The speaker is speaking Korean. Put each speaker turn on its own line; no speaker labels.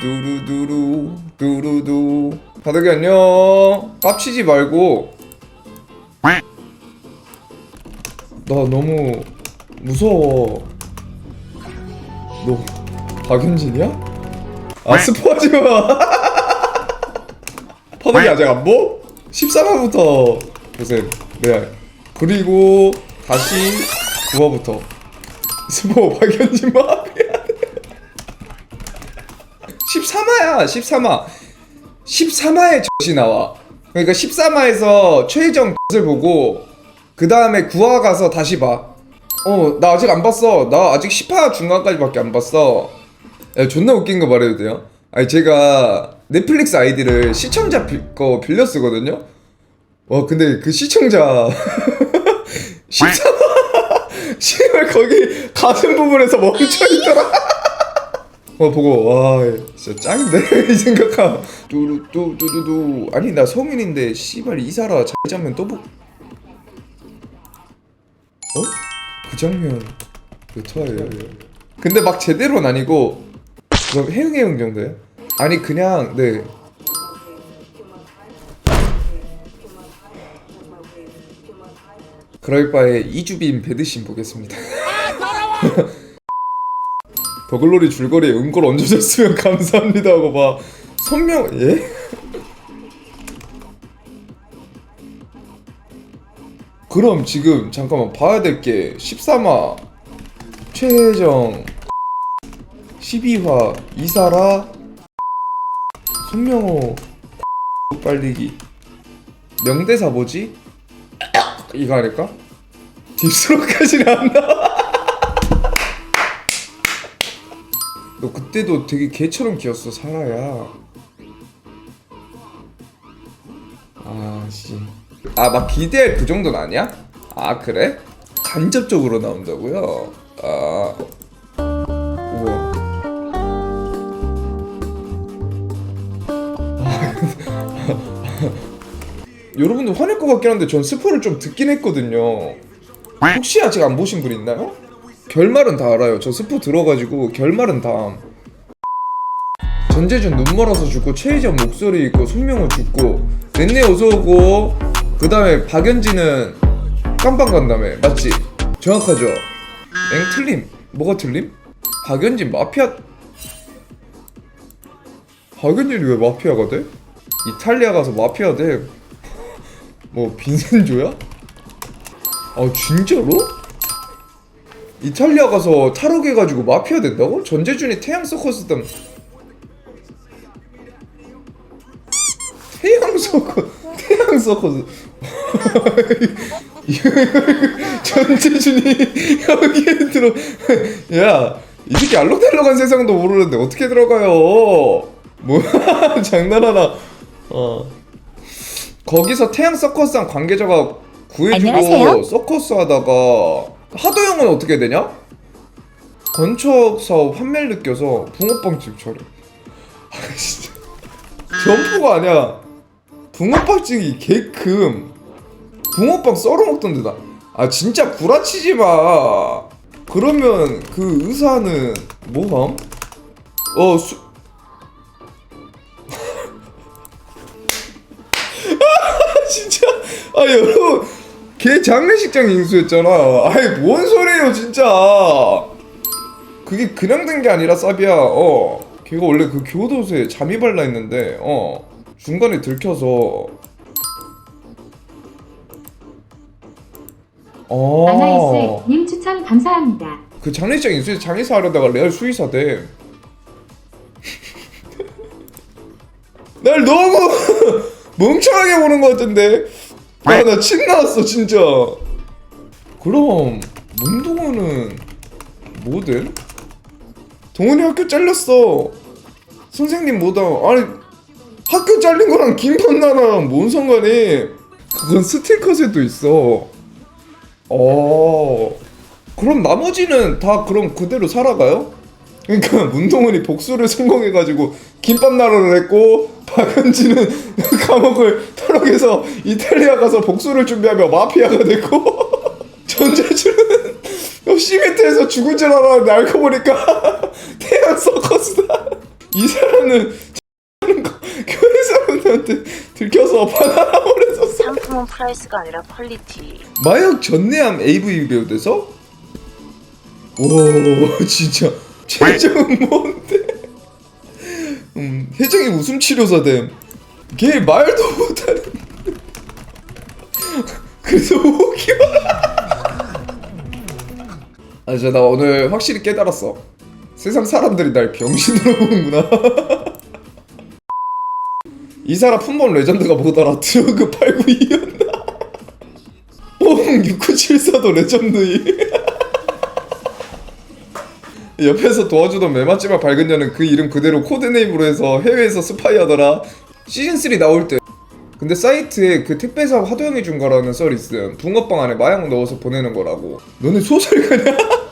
두루두루두루 두루두 바닥이 안녕. 깝치지 말고. 나 너무 무서워. 너 박현진이야? 아 스포하지 마. 바닥이 아직 안 보? 14화부터. 보세요 네. 그리고 다시 9화부터. 스포 박현진 마피아 13화야 13화 13화에 젖이 나와. 그러니까 13화에서 최혜정 젖을 보고 그 다음에 9화 가서 다시 봐어나 아직 안 봤어. 나 아직 10화 중간까지밖에 안 봤어. 야, 존나 웃긴 거 말해도 돼요? 아니 제가 넷플릭스 아이디를 시청자 비, 거 빌려 쓰거든요? 와 근데 그 시청자 13화 씨발 거기 가슴 부분에서 멈춰있더라 어 보고 와 진짜 짱인데 이 생각함 뚜루뚜뚜뚜뚜 아니 나 성인인데 씨발 이사라 잘 장면 또 보... 어? 그 장면 몇 화예요? 근데 막 제대로는 아니고 그럼 해응해응 정도예요? 아니 그냥 네 그럴 바에 이주빈 배드신 보겠습니다 더글로리 줄거리에 은걸 얹어줬으면 감사합니다 하고 막 선명 예? 그럼 지금 잠깐만 봐야 될 게 13화 최혜정 12화 이사라 손명호 빨리기 명대사 뭐지? 이거 아닐까? 딥스로까지는 안 나와 그때도 되게 개처럼 귀였어 사라야 아씨 아 막 기대할 그 정도는 아니야? 아 그래? 간접적으로 나온다고요? 아 우와 여러분들 화낼 것 같긴 한데 전 스포를 좀 듣긴 했거든요 혹시 아직 안 보신 분 있나요? 결말은 다 알아요. 저 스포 들어가지고 결말은 다. 전재준 눈 멀어서 죽고 최희정 목소리 있고 손명호 죽고 넷네 어서 오고 그 다음에 박연진은 깜빵 간다며 맞지? 정확하죠? 엥 틀림 뭐가 틀림? 박연진 마피아 박연진이 왜 마피아가 돼? 이탈리아 가서 마피아 돼? 뭐 빈센조야? 아 진짜로? 이탈리아 가서 탈옥해가지고 마피아 된다고? 전재준이 태양 서커스 때 태양 서커 태양 서커스 전재준이 여기에 들어 야이 새끼 알록달록한 세상도 모르는데 어떻게 들어가요 뭐야 장난하나 어 거기서 태양 서커스한 관계자가 구해주고
안녕하세요.
서커스 하다가 하도영은 어떻게 되냐? 건축 사업 환멸 느껴서 붕어빵집 차려. 아 진짜 점포가 아니야. 붕어빵집이 개큼. 붕어빵 썰어 먹던데 나. 아 진짜 구라치지 마. 그러면 그 의사는 뭐함? 어 수. 아 진짜 아 여러분 걔 장례식장 인수했잖아. 아이 뭔 소리예요 진짜. 그게 그냥 된 게 아니라 사비야. 어. 걔가 원래 그 교도소에 잠이 발라 있는데 어 중간에 들켜서. 어.
아나이스님 추천 감사합니다.
그 장례식장 인수해서 장의사 하려다가 레알 수의사 돼. 날 너무 멍청하게 보는 것 같은데. 아, 나침 나왔어, 진짜. 그럼, 문동호는 뭐든? 동훈이 학교 잘렸어. 선생님 뭐다. 아니, 학교 잘린 거랑 김판 나랑 뭔 상관이? 그건 스틸컷에도 있어. 어. 그럼 나머지는 다 그럼 그대로 살아가요? 그러니까 문동훈이 복수를 성공해가지고 김밥 나라를 했고 박은진은 감옥을 탈옥해서 이탈리아 가서 복수를 준비하며 마피아가 됐고 전재준은 시멘트에서 죽은 줄 알았는데 알고 보니까 태양 서커스다 이 사람은 교회 사람들한테 들켜서 바나나 보내줬어
상품은 프라이스가 아니라 퀄리티.
마약 전내암 AV 배우 돼서? 오 진짜 최정은 뭔데? 음 혜정이 웃음 치료사 됨. 걔 말도 못하는. 그래서 오기만. 아, 진짜 나 오늘 확실히 깨달았어. 세상 사람들이 날 병신으로 보는구나. 이 사람 품번 레전드가 뭐더라? 트로그 892였나? 뽕 6974도 레전드이. 옆에서 도와주던 메마찌마 밝은 년은 그 이름 그대로 코드네임으로 해서 해외에서 스파이 하더라. 시즌3 나올 때. 근데 사이트에 그 택배사 화도형이 준 거라는 썰이 있음. 붕어빵 안에 마약 넣어서 보내는 거라고. 너네 소설가냐?